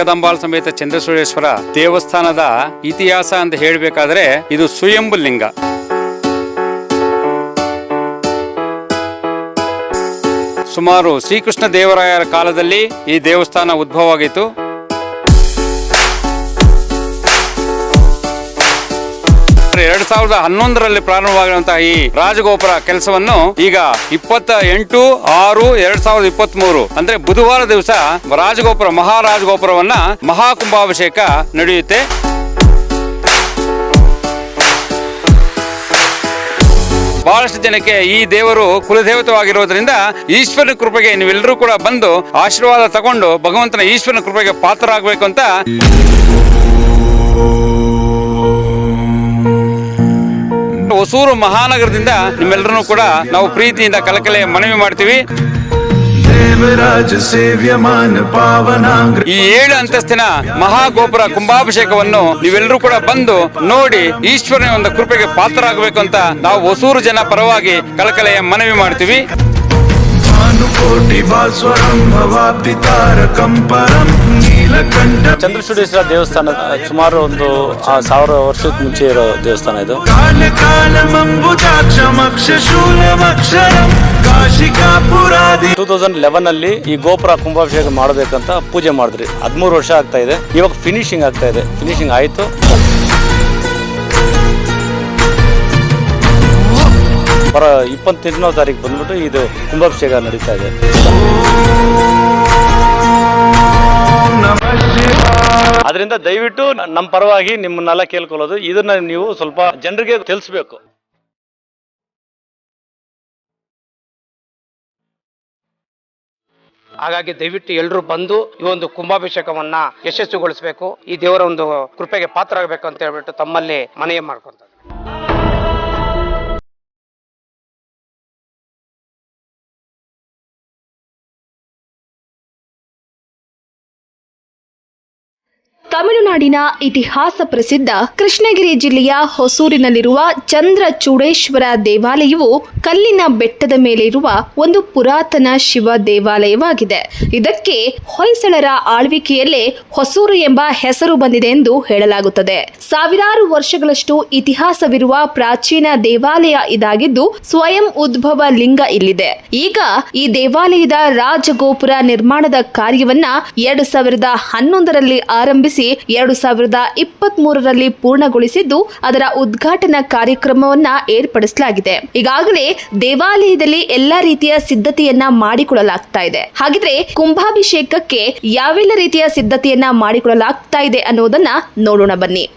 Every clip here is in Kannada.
ಜಗದಂಬಾಲ್ ಸಮೇತ ಚಂದ್ರಸೂರೇಶ್ವರ ದೇವಸ್ಥಾನದ ಇತಿಹಾಸ ಅಂತ ಹೇಳಬೇಕಾದ್ರೆ ಇದು ಸ್ವಯಂಭು ಲಿಂಗ. ಸುಮಾರು ಶ್ರೀಕೃಷ್ಣ ದೇವರಾಯರ ಕಾಲದಲ್ಲಿ ಈ ದೇವಸ್ಥಾನ ಉದ್ಭವವಾಗಿತ್ತು. ಎರಡ್ ಸಾವಿರದ ಹನ್ನೊಂದರಲ್ಲಿ ಪ್ರಾರಂಭವಾಗಿರುವಂತಹ ಈ ರಾಜಗೋಪುರ ಕೆಲಸವನ್ನು ಈಗ ಇಪ್ಪತ್ತ ಎಂಟು ಆರು ಎರಡ್ ಸಾವಿರದ ಇಪ್ಪತ್ತ್ ಮೂರು ಅಂದ್ರೆ ಬುಧವಾರ ದಿವಸ ರಾಜಗೋಪುರ, ಮಹಾರಾಜಗೋಪುರವನ್ನ ಮಹಾಕುಂಭಾಭಿಷೇಕ ನಡೆಯುತ್ತೆ. ಬಹಳಷ್ಟು ಜನಕ್ಕೆ ಈ ದೇವರು ಕುಲದೇವತವಾಗಿರೋದ್ರಿಂದ ಈಶ್ವರನ ಕೃಪೆಗೆ ನೀವೆಲ್ಲರೂ ಕೂಡ ಬಂದು ಆಶೀರ್ವಾದ ತಗೊಂಡು ಭಗವಂತನ ಈಶ್ವರನ ಕೃಪೆಗೆ ಪಾತ್ರರಾಗಬೇಕು ಅಂತ ಹೊಸೂರು ಮಹಾನಗರದಿಂದ ನಿಮ್ಮೆಲ್ಲರನ್ನೂ ಕೂಡ ನಾವು ಪ್ರೀತಿಯಿಂದ ಕಲಕಲೆ ಮನವಿ ಮಾಡ್ತೀವಿ. ಈ ಏಳು ಅಂತಸ್ತಿನ ಮಹಾಗೋಪುರ ಕುಂಭಾಭಿಷೇಕವನ್ನು ನೀವೆಲ್ಲರೂ ಕೂಡ ಬಂದು ನೋಡಿ ಈಶ್ವರನ ಒಂದು ಕೃಪೆಗೆ ಪಾತ್ರರಾಗಬೇಕು ಅಂತ ನಾವು ಹೊಸೂರು ಜನ ಪರವಾಗಿ ಕಳಕಲೆಯ ಮನವಿ ಮಾಡ್ತೀವಿ. ಚಂದ್ರಚೂಡೇಶ್ವರ ದೇವಸ್ಥಾನ ಸುಮಾರು ಒಂದು ಸಾವಿರ ವರ್ಷದ ಮುಂಚೆ ಇರೋ ದೇವಸ್ಥಾನ ಇದು. ಟೂ ತೌಸಂಡ್ ಲೆವೆನ್ ಅಲ್ಲಿ ಈ ಗೋಪುರ ಕುಂಭಾಭಿಷೇಕ ಮಾಡಬೇಕಂತ ಪೂಜೆ ಮಾಡಿದ್ರಿ. ಹದಿಮೂರು ವರ್ಷ ಆಗ್ತಾ ಇದೆ. ಇವಾಗ ಫಿನಿಶಿಂಗ್ ಆಗ್ತಾ ಇದೆ. ಫಿನಿಶಿಂಗ್ ಆಯ್ತು. ಬರ ಇಪ್ಪತ್ತೆಂಟನೇ ತಾರೀಕು ಬಂದ್ಬಿಟ್ಟು ಇದು ಕುಂಭಾಭಿಷೇಕ ನಡೀತಾ ಇದೆ. ಅದರಿಂದ ದಯವಿಟ್ಟು ನಮ್ಮ ಪರವಾಗಿ ನಿಮ್ಮನ್ನೆಲ್ಲ ಕೇಳ್ಕೊಳ್ಳೋದು. ಇದನ್ನ ನೀವು ಸ್ವಲ್ಪ ಜನರಿಗೆ ತಿಳಿಸ್ಬೇಕು. ಹಾಗಾಗಿ ದಯವಿಟ್ಟು ಎಲ್ಲರೂ ಬಂದು ಈ ಒಂದು ಕುಂಭಾಭಿಷೇಕವನ್ನ ಯಶಸ್ವಿಗೊಳಿಸಬೇಕು. ಈ ದೇವರ ಒಂದು ಕೃಪೆಗೆ ಪಾತ್ರ ಆಗಬೇಕು ಅಂತ ಹೇಳ್ಬಿಟ್ಟು ತಮ್ಮಲ್ಲಿ ಮನವಿ ಮಾಡ್ಕೊಂತ ತಮಿಳುನಾಡಿನ ಇತಿಹಾಸ ಪ್ರಸಿದ್ಧ ಕೃಷ್ಣಗಿರಿ ಜಿಲ್ಲೆಯ ಹೊಸೂರಿನಲ್ಲಿರುವ ಚಂದ್ರಚೂಡೇಶ್ವರ ದೇವಾಲಯವು ಕಲ್ಲಿನ ಬೆಟ್ಟದ ಮೇಲೆ ಇರುವ ಒಂದು ಪುರಾತನ ಶಿವ ದೇವಾಲಯವಾಗಿದೆ. ಇದಕ್ಕೆ ಹೊಯ್ಸಳರ ಆಳ್ವಿಕೆಯಲ್ಲೇ ಹೊಸೂರು ಎಂಬ ಹೆಸರು ಬಂದಿದೆ ಎಂದು ಹೇಳಲಾಗುತ್ತದೆ. ಸಾವಿರಾರು ವರ್ಷಗಳಷ್ಟು ಇತಿಹಾಸವಿರುವ ಪ್ರಾಚೀನ ದೇವಾಲಯ ಇದಾಗಿದ್ದು ಸ್ವಯಂ ಉದ್ಭವ ಲಿಂಗ ಇಲ್ಲಿದೆ. ಈಗ ಈ ದೇವಾಲಯದ ರಾಜಗೋಪುರ ನಿರ್ಮಾಣದ ಕಾರ್ಯವನ್ನ ಎರಡು ಸಾವಿರದ ಹನ್ನೊಂದರಲ್ಲಿ ಆರಂಭಿಸಿ ಎರಡು ಸಾವಿರದ ಇಪ್ಪತ್ತ್ ಮೂರರಲ್ಲಿ ಪೂರ್ಣಗೊಳಿಸಿದ್ದು ಅದರ ಉದ್ಘಾಟನಾ ಕಾರ್ಯಕ್ರಮವನ್ನ ಏರ್ಪಡಿಸಲಾಗಿದೆ. ಈಗಾಗಲೇ ದೇವಾಲಯದಲ್ಲಿ ಎಲ್ಲಾ ರೀತಿಯ ಸಿದ್ಧತೆಯನ್ನ ಮಾಡಿಕೊಳ್ಳಲಾಗ್ತಾ ಇದೆ. ಹಾಗಿದ್ರೆ ಕುಂಭಾಭಿಷೇಕಕ್ಕೆ ಯಾವೆಲ್ಲ ರೀತಿಯ ಸಿದ್ಧತೆಯನ್ನ ಮಾಡಿಕೊಳ್ಳಲಾಗ್ತಾ ಇದೆ ಅನ್ನೋದನ್ನ ನೋಡೋಣ ಬನ್ನಿ.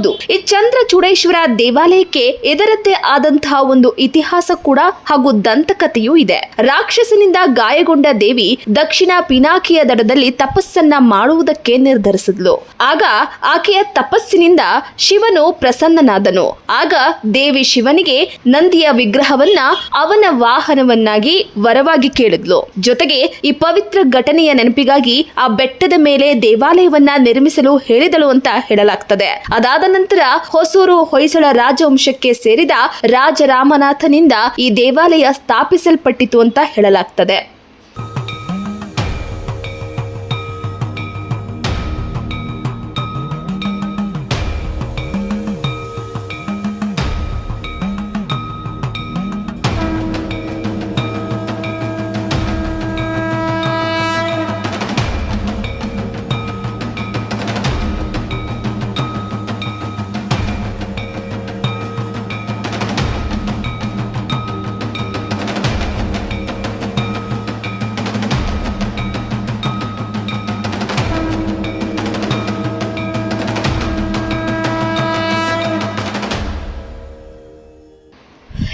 ಹೌದು ಈ ಚಂದ್ರಚೂಡೇಶ್ವರ ದೇವಾಲಯಕ್ಕೆ ಇದರದ್ದೇ ಆದಂತಹ ಒಂದು ಇತಿಹಾಸ ಕೂಡ ಹಾಗೂ ದಂತಕಥೆಯೂ ಇದೆ. ರಾಕ್ಷಸನಿಂದ ಗಾಯಗೊಂಡ ದೇವಿ ದಕ್ಷಿಣ ಪಿನಾಕಿಯ ದಡದಲ್ಲಿ ತಪಸ್ಸನ್ನ ಮಾಡುವುದಕ್ಕೆ ನಿರ್ಧರಿಸಿದ್ಲು. ಆಗ ಆಕೆಯ ತಪಸ್ಸಿನಿಂದ ಶಿವನು ಪ್ರಸನ್ನನಾದನು. ಆಗ ದೇವಿ ಶಿವನಿಗೆ ನಂದಿಯ ವಿಗ್ರಹವನ್ನ ಅವನ ವಾಹನವನ್ನಾಗಿ ವರವಾಗಿ ಕೇಳಿದ್ಲು. ಜೊತೆಗೆ ಈ ಪವಿತ್ರ ಘಟನೆಯ ನೆನಪಿಗಾಗಿ ಆ ಬೆಟ್ಟದ ಮೇಲೆ ದೇವಾಲಯವನ್ನ ನಿರ್ಮಿಸಲು ಹೇಳಿದಳು ಅಂತ ಹೇಳಲಾಗ್ತದೆ. ಅದಾದ ನಂತರ ಹೊಸೂರು ಹೊಯ್ಸಳ ರಾಜವಂಶಕ್ಕೆ ಸೇರಿದ ರಾಜರಾಮನಾಥನಿಂದ ಈ ದೇವಾಲಯ ಸ್ಥಾಪಿಸಲ್ಪಟ್ಟಿತು ಅಂತ ಹೇಳಲಾಗ್ತದೆ.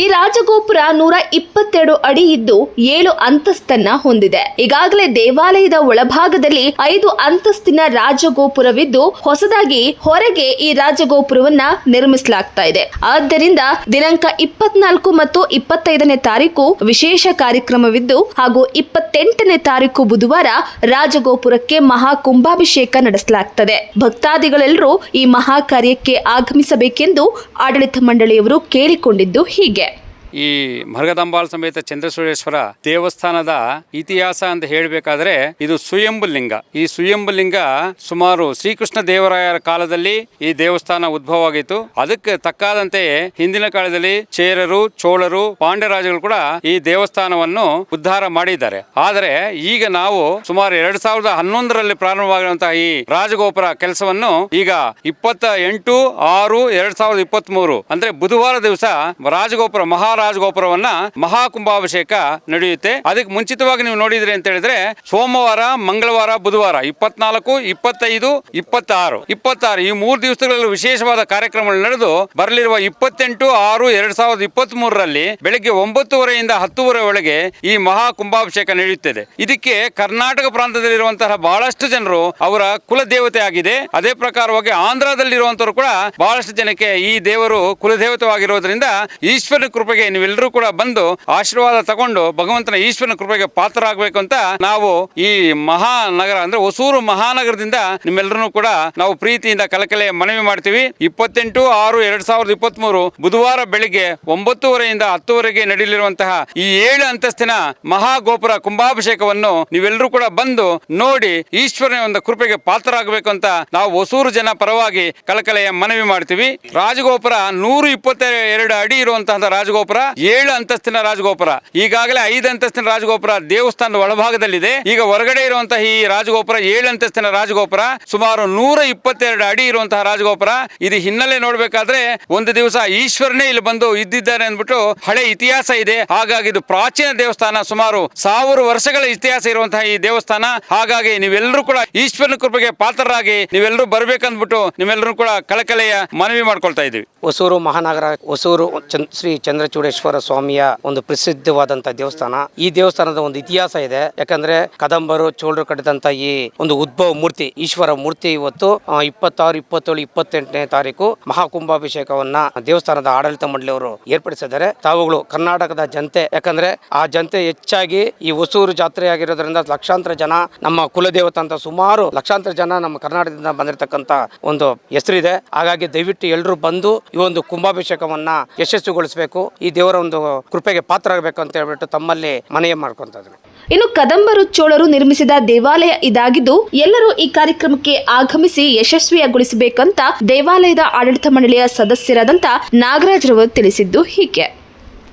ಈ ರಾಜಗೋಪುರ ನೂರ ಇಪ್ಪತ್ತೆರಡು ಅಡಿ ಇದ್ದು ಏಳು ಅಂತಸ್ತನ್ನ ಹೊಂದಿದೆ. ಈಗಾಗಲೇ ದೇವಾಲಯದ ಒಳಭಾಗದಲ್ಲಿ ಐದು ಅಂತಸ್ತಿನ ರಾಜಗೋಪುರವಿದ್ದು ಹೊಸದಾಗಿ ಹೊರಗೆ ಈ ರಾಜಗೋಪುರವನ್ನ ನಿರ್ಮಿಸಲಾಗ್ತಾ ಇದೆ. ಆದ್ದರಿಂದ ದಿನಾಂಕ ಇಪ್ಪತ್ನಾಲ್ಕು ಮತ್ತು ಇಪ್ಪತ್ತೈದನೇ ತಾರೀಕು ವಿಶೇಷ ಕಾರ್ಯಕ್ರಮವಿದ್ದು ಹಾಗೂ ಇಪ್ಪತ್ತೆಂಟನೇ ತಾರೀಕು ಬುಧವಾರ ರಾಜಗೋಪುರಕ್ಕೆ ಮಹಾ ಕುಂಭಾಭಿಷೇಕ ನಡೆಸಲಾಗ್ತದೆ. ಭಕ್ತಾದಿಗಳೆಲ್ಲರೂ ಈ ಮಹಾ ಕಾರ್ಯಕ್ಕೆ ಆಗಮಿಸಬೇಕೆಂದು ಆಡಳಿತ ಮಂಡಳಿಯವರು ಕೇಳಿಕೊಂಡಿದ್ದು ಹೀಗೆ. ಈ ಮರಗದಂಬಾಲ್ ಸಮೇತ ಚಂದ್ರಸೂರೇಶ್ವರ ದೇವಸ್ಥಾನದ ಇತಿಹಾಸ ಅಂತ ಹೇಳಬೇಕಾದ್ರೆ ಇದು ಸುಯಂಬು ಲಿಂಗ ಈ ಸುಯಂಬು ಲಿಂಗ ಸುಮಾರು ಶ್ರೀಕೃಷ್ಣ ದೇವರಾಯರ ಕಾಲದಲ್ಲಿ ಈ ದೇವಸ್ಥಾನ ಉದ್ಭವ ಆಗಿತ್ತು ಅದಕ್ಕೆ ತಕ್ಕಾದಂತೆ ಹಿಂದಿನ ಕಾಲದಲ್ಲಿ ಚೇರರು, ಚೋಳರು ಪಾಂಡ್ಯರಾಜಗಳು ಕೂಡ ಈ ದೇವಸ್ಥಾನವನ್ನು ಉದ್ಧಾರ ಮಾಡಿದ್ದಾರೆ. ಆದರೆ ಈಗ ನಾವು ಸುಮಾರು ಎರಡ್ ಸಾವಿರದ ಹನ್ನೊಂದರಲ್ಲಿ ಪ್ರಾರಂಭವಾಗಿರುವಂತಹ ಈ ರಾಜಗೋಪುರ ಕೆಲಸವನ್ನು ಈಗ ಇಪ್ಪತ್ತ ಎಂಟು ಆರು ಎರಡ್ ಸಾವಿರದ ಇಪ್ಪತ್ತ್ ಮೂರು ಅಂದ್ರೆ ಬುಧವಾರ ದಿವಸ ರಾಜಗೋಪುರ ಮಹಾರಾಜಗೋಪುರವನ್ನ ಮಹಾಕುಂಭಾಭಿಷೇಕ ನಡೆಯುತ್ತೆ. ಅದಕ್ಕೆ ಮುಂಚಿತವಾಗಿ ನೀವು ನೋಡಿದ್ರಿ ಅಂತ ಹೇಳಿದ್ರೆ ಸೋಮವಾರ, ಮಂಗಳವಾರ, ಬುಧವಾರ ಇಪ್ಪತ್ನಾಲ್ಕು, ಇಪ್ಪತ್ತೈದು, ಇಪ್ಪತ್ತಾರು. ಇಪ್ಪತ್ತಾರು. ಈ ಮೂರು ದಿವಸಗಳಲ್ಲಿ ವಿಶೇಷವಾದ ಕಾರ್ಯಕ್ರಮಗಳು ನಡೆದು ಬರಲಿರುವ ಇಪ್ಪತ್ತೆಂಟು, ಆರು, ಎರಡ್ ಸಾವಿರದ ಇಪ್ಪತ್ತ್ ಮೂರರಲ್ಲಿ ಬೆಳಗ್ಗೆ ಒಂಬತ್ತುವರೆಯಿಂದ ಹತ್ತುವರೆ ಒಳಗೆ ಈ ಮಹಾ ಕುಂಭಾಭಿಷೇಕ ನಡೆಯುತ್ತದೆ. ಇದಕ್ಕೆ ಕರ್ನಾಟಕ ಪ್ರಾಂತದಲ್ಲಿರುವಂತಹ ಬಹಳಷ್ಟು ಜನರು ಅವರ ಕುಲದೇವತೆ ಆಗಿದೆ. ಅದೇ ಪ್ರಕಾರವಾಗಿ ಆಂಧ್ರದಲ್ಲಿರುವಂತವರು ಕೂಡ ಬಹಳಷ್ಟು ಜನಕ್ಕೆ ಈ ದೇವರು ಕುಲದೇವತವಾಗಿರೋದ್ರಿಂದ ಈಶ್ವರನ ಕೃಪೆಗೆ ನೀವೆಲ್ಲರೂ ಕೂಡ ಬಂದು ಆಶೀರ್ವಾದ ತಗೊಂಡು ಭಗವಂತನ ಈಶ್ವರನ ಕೃಪೆಗೆ ಪಾತ್ರರಾಗಬೇಕು ಅಂತ ನಾವು ಈ ಮಹಾನಗರ ಅಂದ್ರೆ ಹೊಸೂರು ಮಹಾನಗರದಿಂದ ನಿಮ್ಮೆಲ್ಲರೂ ಕೂಡ ನಾವು ಪ್ರೀತಿಯಿಂದ ಕಲಕಲೆ ಮನವಿ ಮಾಡ್ತೀವಿ. ಇಪ್ಪತ್ತೆಂಟು ಆರು ಎರಡ್ ಸಾವಿರದ ಇಪ್ಪತ್ತ್ ಮೂರು ಬುಧವಾರ ಬೆಳಿಗ್ಗೆ ಒಂಬತ್ತುವರೆಯಿಂದ ಹತ್ತುವರೆಗೆ ನಡೆಯಲಿರುವಂತಹ ಈ ಏಳು ಅಂತಸ್ತಿನ ಮಹಾಗೋಪುರ ಕುಂಭಾಭಿಷೇಕವನ್ನು ನೀವೆಲ್ಲರೂ ಕೂಡ ಬಂದು ನೋಡಿ ಈಶ್ವರನ ಒಂದು ಕೃಪೆಗೆ ಪಾತ್ರರಾಗಬೇಕು ಅಂತ ನಾವು ಹೊಸೂರು ಜನ ಪರವಾಗಿ ಕಲಕಲೆಯ ಮನವಿ ಮಾಡ್ತೀವಿ. ರಾಜಗೋಪುರ ನೂರು ಇಪ್ಪತ್ತೆರಡು ಅಡಿ ಇರುವಂತಹ ರಾಜಗೋಪುರ. ಏಳು ಅಂತಸ್ತಿನ ರಾಜಗೋಪುರ, ಈಗಾಗಲೇ ಐದು ಅಂತಸ್ತಿನ ರಾಜಗೋಪುರ ದೇವಸ್ಥಾನದ ಒಳಭಾಗದಲ್ಲಿದೆ. ಈಗ ಹೊರಗಡೆ ಇರುವಂತಹ ಈ ರಾಜಗೋಪುರ, ಏಳು ಅಂತಸ್ತಿನ ರಾಜಗೋಪುರ, ಸುಮಾರು ನೂರ ಇಪ್ಪತ್ತೆರಡು ಅಡಿ ಇರುವಂತಹ ರಾಜಗೋಪುರ, ಇದು ಹಿನ್ನೆಲೆ ನೋಡ್ಬೇಕಾದ್ರೆ ಒಂದು ದಿವಸ ಈಶ್ವರನೇ ಇಲ್ಲಿ ಬಂದು ಇದ್ದಿದ್ದಾರೆ ಅಂದ್ಬಿಟ್ಟು ಹಳೆ ಇತಿಹಾಸ ಇದೆ. ಹಾಗಾಗಿ ಇದು ಪ್ರಾಚೀನ ದೇವಸ್ಥಾನ, ಸುಮಾರು ಸಾವಿರ ವರ್ಷಗಳ ಇತಿಹಾಸ ಇರುವಂತಹ ಈ ದೇವಸ್ಥಾನ. ಹಾಗಾಗಿ ನೀವೆಲ್ಲರೂ ಕೂಡ ಈಶ್ವರನ ಕೃಪೆಗೆ ಪಾತ್ರರಾಗಿ ನೀವೆಲ್ಲರೂ ಬರ್ಬೇಕಂದ್ಬಿಟ್ಟು ನಿಮ್ಮೆಲ್ಲರೂ ಕೂಡ ಕಳಕಳೆಯ ಮನವಿ ಮಾಡ್ಕೊಳ್ತಾ ಇದ್ದೀವಿ. ಹೊಸೂರು ಮಹಾನಗರ, ಹೊಸೂರು ಶ್ರೀ ಶ್ರೀ ಚಂದ್ರಚೂಡೇಶ್ವರ ಸ್ವಾಮಿಯ ಒಂದು ಪ್ರಸಿದ್ಧವಾದಂತ ದೇವಸ್ಥಾನ. ಈ ದೇವಸ್ಥಾನದ ಒಂದು ಇತಿಹಾಸ ಇದೆ. ಯಾಕಂದ್ರೆ ಕದಂಬರು, ಚೋಳರು ಕಟ್ಟಿದಂತ ಈ ಒಂದು ಉದ್ಭವ ಮೂರ್ತಿ, ಈಶ್ವರ ಮೂರ್ತಿ ಇವತ್ತು ಇಪ್ಪತ್ತಾರು, ಇಪ್ಪತ್ತೇಳು, ಇಪ್ಪತ್ತೆಂಟನೇ ತಾರೀಕು ಮಹಾಕುಂಭಾಭಿಷೇಕವನ್ನ ದೇವಸ್ಥಾನದ ಆಡಳಿತ ಮಂಡಳಿಯವರು ಏರ್ಪಡಿಸಿದ್ದಾರೆ. ತಾವುಗಳು ಕರ್ನಾಟಕದ ಜನತೆ. ಯಾಕಂದ್ರೆ ಆ ಜನತೆ ಹೆಚ್ಚಾಗಿ ಈ ಹೊಸೂರು ಜಾತ್ರೆ ಆಗಿರೋದ್ರಿಂದ ಲಕ್ಷಾಂತರ ಜನ ನಮ್ಮ ಕುಲದೇವತೆ ಅಂತ ಸುಮಾರು ಲಕ್ಷಾಂತರ ಜನ ನಮ್ಮ ಕರ್ನಾಟಕದಿಂದ ಬಂದಿರತಕ್ಕಂತ ಒಂದು ಹೆಸರಿದೆ. ಹಾಗಾಗಿ ದಯವಿಟ್ಟು ಎಲ್ಲರೂ ಬಂದು ಈ ಒಂದು ಕುಂಭಾಭಿಷೇಕವನ್ನ ಯಶಸ್ವಿಗೊಳಿಸಬೇಕು. ಈ ದೇವರ ಒಂದು ಕೃಪೆಗೆ ಪಾತ್ರ ಆಗಬೇಕು ಅಂತ ಹೇಳ್ಬಿಟ್ಟು ತಮ್ಮಲ್ಲಿ ಮನವಿ ಮಾಡ್ಕೊಂತ ಇನ್ನು ಕದಂಬರು ಚೋಳರು ನಿರ್ಮಿಸಿದ ದೇವಾಲಯ ಇದಾಗಿದ್ದು, ಎಲ್ಲರೂ ಈ ಕಾರ್ಯಕ್ರಮಕ್ಕೆ ಆಗಮಿಸಿ ಯಶಸ್ವಿಯಾಗೊಳಿಸಬೇಕಂತ ದೇವಾಲಯದ ಆಡಳಿತ ಮಂಡಳಿಯ ಸದಸ್ಯರಾದಂತ ನಾಗರಾಜ್ ರವರು ತಿಳಿಸಿದ್ದು ಹೀಗೆ.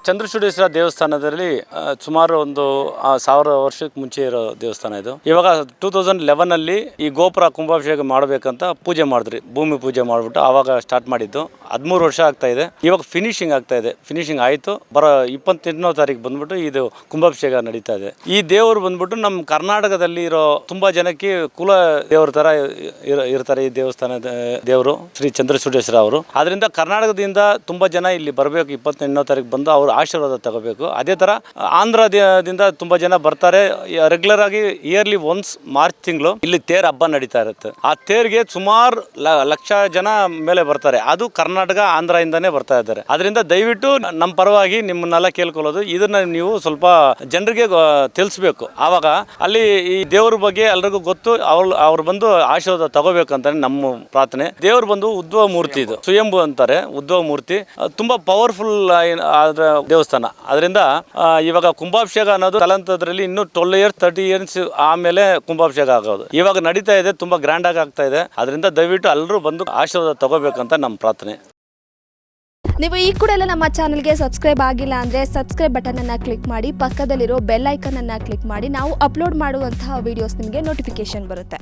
ಚಂದ್ರಚೂಡೇಶ್ವರ ದೇವಸ್ಥಾನದಲ್ಲಿ ಸುಮಾರು ಒಂದು ಸಾವಿರ ವರ್ಷಕ್ಕೆ ಮುಂಚೆ ಇರೋ ದೇವಸ್ಥಾನ ಇದು. ಇವಾಗ ಟೂ ತೌಸಂಡ್ ಲೆವೆನಲ್ಲಿ ಈ ಗೋಪುರ ಕುಂಭಾಭಿಷೇಕ ಮಾಡಬೇಕಂತ ಪೂಜೆ ಮಾಡಿದ್ರಿ. ಭೂಮಿ ಪೂಜೆ ಮಾಡಿಬಿಟ್ಟು ಆವಾಗ ಸ್ಟಾರ್ಟ್ ಮಾಡಿದ್ದು. ಹದಿಮೂರು ವರ್ಷ ಆಗ್ತಾ ಇದೆ. ಇವಾಗ ಫಿನಿಶಿಂಗ್ ಆಗ್ತಾ ಇದೆ. ಫಿನಿಶಿಂಗ್ ಆಯಿತು. ಬರೋ ಇಪ್ಪತ್ತೆಂಟನೇ ತಾರೀಕು ಬಂದ್ಬಿಟ್ಟು ಇದು ಕುಂಭಾಭಿಷೇಕ ನಡೀತಾ ಇದೆ. ಈ ದೇವರು ಬಂದ್ಬಿಟ್ಟು ನಮ್ಮ ಕರ್ನಾಟಕದಲ್ಲಿ ಇರೋ ತುಂಬಾ ಜನಕ್ಕೆ ಕುಲ ದೇವರ ಥರ ಇರ- ಇರ್ತಾರೆ ಈ ದೇವಸ್ಥಾನದ, ದೇವರು ಶ್ರೀ ಚಂದ್ರಚೂಡೇಶ್ವರ ಅವರು. ಆದ್ರಿಂದ ಕರ್ನಾಟಕದಿಂದ ತುಂಬಾ ಜನ ಇಲ್ಲಿ ಬರಬೇಕು. ಇಪ್ಪತ್ತೆಂಟನೇ ತಾರೀಕು ಬಂದು ಅವ್ರ ಆಶೀರ್ವಾದ ತಗೋಬೇಕು. ಅದೇ ಥರ ಆಂಧ್ರದಿಂದ ತುಂಬ ಜನ ಬರ್ತಾರೆ. ರೆಗ್ಯುಲರ್ ಆಗಿ ಇಯರ್ಲಿ ಒನ್ಸ್ ಮಾರ್ಚ್ ತಿಂಗಳು ಇಲ್ಲಿ ತೇರ್ ಹಬ್ಬ ನಡೀತಾ ಇರುತ್ತೆ. ಆ ತೇರ್ಗೆ ಸುಮಾರು ಲಕ್ಷ ಜನ ಮೇಲೆ ಬರ್ತಾರೆ. ಅದು ಕರ್ನಾಟಕ, ಆಂಧ್ರದಿಂದನೇ ಬರ್ತಾ ಇದ್ದಾರೆ. ಅದರಿಂದ ದಯವಿಟ್ಟು ನಮ್ಮ ಪರವಾಗಿ ನಿಮ್ಮನ್ನೆಲ್ಲ ಕೇಳ್ಕೊಳ್ಳೋದು. ಇದನ್ನ ನೀವು ಸ್ವಲ್ಪ ಜನರಿಗೆ ತಿಳಿಸ್ಬೇಕು. ಆವಾಗ ಅಲ್ಲಿ ಈ ದೇವ್ರ ಬಗ್ಗೆ ಎಲ್ರಿಗೂ ಗೊತ್ತು. ಅವ್ರು ಅವ್ರು ಬಂದು ಆಶೀರ್ವಾದ ತಗೋಬೇಕು ಅಂತಾನೆ ನಮ್ಮ ಪ್ರಾರ್ಥನೆ. ದೇವ್ರು ಬಂದು ಉದ್ಭವ ಮೂರ್ತಿ ಇದು. ಸ್ವಯಂಭು ಅಂತಾರೆ ಉದ್ಭವ ಮೂರ್ತಿ ತುಂಬಾ ಪವರ್ಫುಲ್ ಆದ ದೇವಸ್ಥಾನ. ಅದರಿಂದ ಇವಾಗ ಕುಂಭಾಭಿಷೇಕ ಅನ್ನೋದು ತಲಂತದ್ರಲ್ಲಿ ಇನ್ನು ಟ್ವೆಲ್ ಇಯರ್ಸ್ ತರ್ಟಿ ಇಯರ್ಸ್ ಆಮೇಲೆ ಕುಂಭಾಭಿಷೇಕ ಆಗೋದು. ಇವಾಗ ನಡೀತಾ ಇದೆ, ತುಂಬಾ ಗ್ರ್ಯಾಂಡ್ ಆಗಿ ಆಗ್ತಾ ಇದೆ. ಅದರಿಂದ ದಯವಿಟ್ಟು ಎಲ್ಲರೂ ಬಂದು ಆಶೀರ್ವಾದ ತಗೋಬೇಕಂತ ನಮ್ಮ ಪ್ರಾರ್ಥನೆ. ನೀವು ಈ ಕೂಡ ಎಲ್ಲ ನಮ್ಮ ಚಾನಲ್ಗೆ ಸಬ್ಸ್ಕ್ರೈಬ್ ಆಗಿಲ್ಲ ಅಂದರೆ ಸಬ್ಸ್ಕ್ರೈಬ್ ಬಟನನ್ನು ಕ್ಲಿಕ್ ಮಾಡಿ, ಪಕ್ಕದಲ್ಲಿರೋ ಬೆಲ್ ಐಕನನ್ನು ಕ್ಲಿಕ್ ಮಾಡಿ, ನಾವು ಅಪ್ಲೋಡ್ ಮಾಡುವಂತಹ ವೀಡಿಯೋಸ್ ನಿಮಗೆ ನೋಟಿಫಿಕೇಶನ್ ಬರುತ್ತೆ.